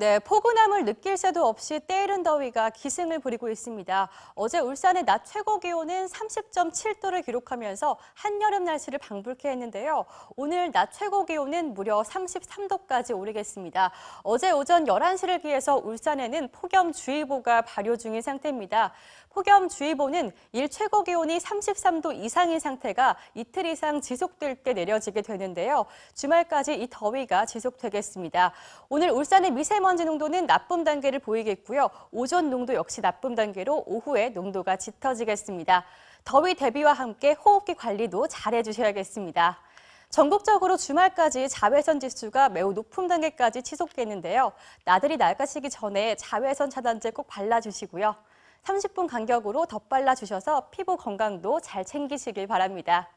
네, 포근함을 느낄 새도 없이 때이른 더위가 기승을 부리고 있습니다. 어제 울산의 낮 최고 기온은 30.7도를 기록하면서 한여름 날씨를 방불케 했는데요. 오늘 낮 최고 기온은 무려 33도까지 오르겠습니다. 어제 오전 11시를 기해서 울산에는 폭염주의보가 발효 중인 상태입니다. 폭염주의보는 일 최고 기온이 33도 이상인 상태가 이틀 이상 지속될 때 내려지게 되는데요. 주말까지 이 더위가 지속되겠습니다. 오늘 울산의 미세먼지 농도는 나쁨 단계를 보이겠고요. 오전 농도 역시 나쁨 단계로 오후에 농도가 짙어지겠습니다. 더위 대비와 함께 호흡기 관리도 잘 해 주셔야겠습니다. 전국적으로 주말까지 자외선 지수가 매우 높은 단계까지 치솟겠는데요. 나들이 낡아지기 전에 자외선 차단제 꼭 발라주시고요. 30분 간격으로 덧발라 주셔서 피부 건강도 잘 챙기시길 바랍니다.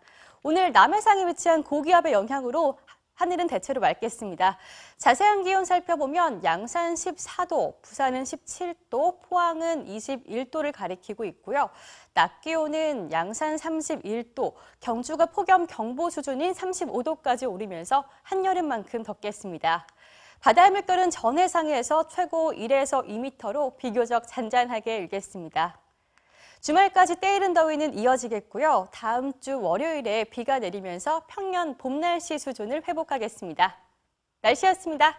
오늘 남해상에 위치한 고기압의 영향으로 하늘은 대체로 맑겠습니다. 자세한 기온 살펴보면 양산 14도, 부산은 17도, 포항은 21도를 가리키고 있고요. 낮 기온은 양산 31도, 경주가 폭염 경보 수준인 35도까지 오르면서 한여름만큼 덥겠습니다. 바다의 물결은 전해상에서 최고 1에서 2m로 비교적 잔잔하게 일겠습니다. 주말까지 때이른 더위는 이어지겠고요. 다음 주 월요일에 비가 내리면서 평년 봄 날씨 수준을 회복하겠습니다. 날씨였습니다.